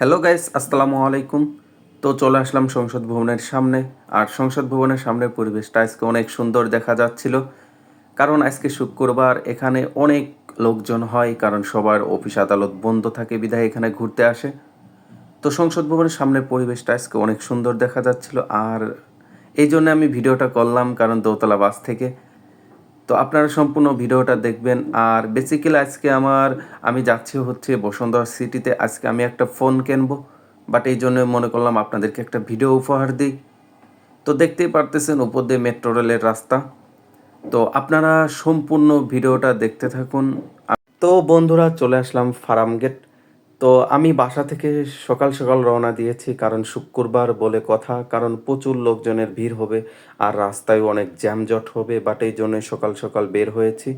Hello guys আসসালামু আলাইকুম। তো চলে আসলাম সংসদ ভবনের সামনে। আর সংসদ ভবনের সামনের পরিবেশটা আজকে অনেক সুন্দর দেখা যাচ্ছিল। কারণ আজকে শুক্রবার, এখানে অনেক লোকজন হয়, কারণ সবার অফিস আদালত বন্ধ থাকে বিধায় এখানে ঘুরতে আসে। তো সংসদ ভবনের সামনের পরিবেশটা আজকে অনেক সুন্দর দেখা যাচ্ছিল। আর এই জন্য আমি ভিডিওটা করলাম, কারণ দোতলা বাস থেকে। তো আপনারা সম্পূর্ণ ভিডিওটা দেখবেন। আর বেসিক্যালি আজকে আমার, আমি যাচ্ছি হচ্ছে বসুন্ধরা সিটিতে আজকে আমি একটা ফোন কিনবো বাট এই জন্য মনে করলাম আপনাদেরকে একটা ভিডিও উপহার দিই। তো দেখতেই পারতেছেন উপর দিয়ে মেট্রো রেলের রাস্তা। তো আপনারা সম্পূর্ণ ভিডিওটা দেখতে থাকুন। তো বন্ধুরা চলে আসলাম ফার্ম গেট তো আমি বাসা থেকে সকাল সকাল রওনা দিয়েছি, কারণ শুক্রবার বলে কথা, কারণ প্রচুর লোকজনের ভিড় হবে আর রাস্তায় অনেক জ্যামজট হবে বাট এই জন্য সকাল সকাল বের হয়েছি।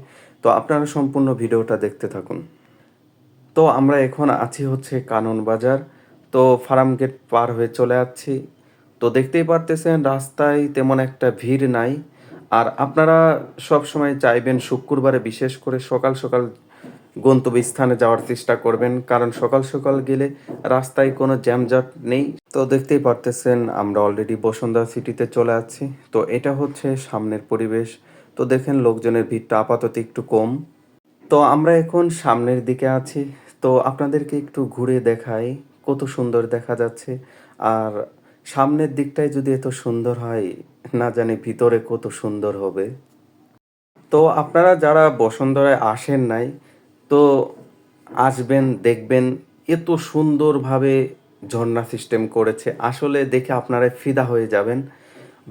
তো আপনারা সম্পূর্ণ ভিডিওটা দেখতে থাকুন। তো আমরা এখন আছি হচ্ছে কানন বাজার। তো ফার্ম গেট পার হয়ে চলে যাচ্ছি তো দেখতেই পারতেছেন, রাস্তায় তেমন একটা ভিড় নাই। আর আপনারা সব সময় চাইবেন শুক্রবারে বিশেষ করে সকাল সকাল গন্তব্যস্থানে যাওয়ার চেষ্টা করবেন, কারণ সকাল সকাল গেলে রাস্তায় কোনো জ্যামজট নেই। তো দেখতেই পারতেছেন, আমরা অলরেডি বসুন্ধরা সিটিতে চলে আছি। তো এটা হচ্ছে সামনের পরিবেশ। তো দেখেন, লোকজনের ভিড়টা আপাতত একটু কম। তো আমরা এখন সামনের দিকে আছি। তো আপনাদেরকে একটু ঘুরে দেখাই কত সুন্দর দেখা যাচ্ছে। আর সামনের দিকটাই যদি এত সুন্দর হয়, না জানি ভিতরে কত সুন্দর হবে। তো আপনারা যারা বসুন্ধরায় আসেন নাই তো আসবেন, দেখবেন, এত সুন্দরভাবে ঝর্ণা সিস্টেম করেছে। আসলে দেখে আপনারা ফিদা হয়ে যাবেন।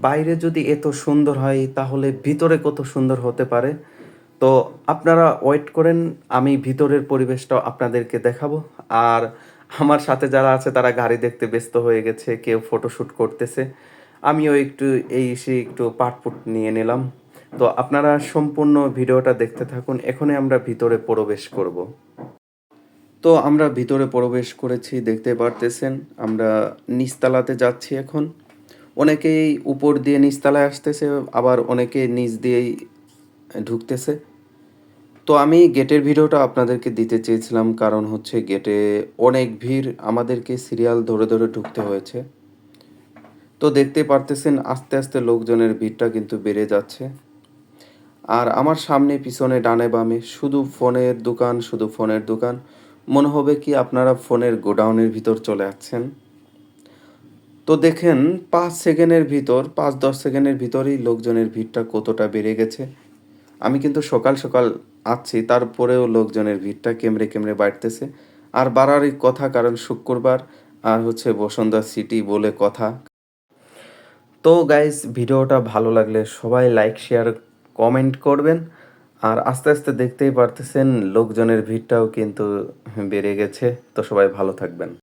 বাইরে যদি এত সুন্দর হয়, তাহলে ভিতরে কত সুন্দর হতে পারে? তো আপনারা ওয়েট করেন, আমি ভিতরের পরিবেশটাও আপনাদেরকে দেখাবো। আর আমার সাথে যারা আছে, তারা গাড়ি দেখতে ব্যস্ত হয়ে গেছে, কেউ ফটোশ্যুট করতেছে। আমিও একটু এই এসে একটু পাটপুট নিয়ে নিলাম। তো আপনারা সম্পূর্ণ ভিডিওটা দেখতে থাকুন, এখনই আমরা ভিতরে প্রবেশ করব। তো আমরা ভিতরে প্রবেশ করেছি, দেখতে পারতেছেন, আমরা নিচতলাতে যাচ্ছি এখন। অনেকেই উপর দিয়ে নিচতলায় আসতেছে, আবার অনেকে নিচ দিয়েই ঢুকতেছে। তো আমি গেটের ভিডিওটা আপনাদেরকে দিতে চেয়েছিলাম, কারণ হচ্ছে গেটে অনেক ভিড়, আমাদেরকে সিরিয়াল ধরে ধরে ঢুকতে হয়েছে। তো দেখতে পারতেছেন, আস্তে আস্তে লোকজনের ভিড়টা কিন্তু বেড়ে যাচ্ছে। আর আমার সামনে পিছনে ডানে বামে শুধু ফোনের দোকান, শুধু ফোনের দোকান। মনে হবে কি আপনারা ফোনের গোডাউনের ভিতর চলে যাচ্ছেন তো দেখেন, পাঁচ সেকেন্ডের ভিতর, পাঁচ দশ সেকেন্ডের ভিতরেই লোকজনের ভিড়টা কতটা বেড়ে গেছে। আমি কিন্তু সকাল সকাল আছি তারপরেও লোকজনের ভিড়টা কেমড়ে কেমড়ে বাড়তেছে। আর বাড়ারই কথা কারণ শুক্রবার, আর হচ্ছে বসুন্ধরা সিটি বলে কথা। তো গাইজ ভিডিওটা ভালো লাগলে সবাই লাইক শেয়ার কমেন্ট করবেন। আর আস্তে আস্তে দেখতেই পারতেছেন, লোকজনের ভিড়টাও কিন্তু বেড়ে গেছে। তো সবাই ভালো থাকবেন।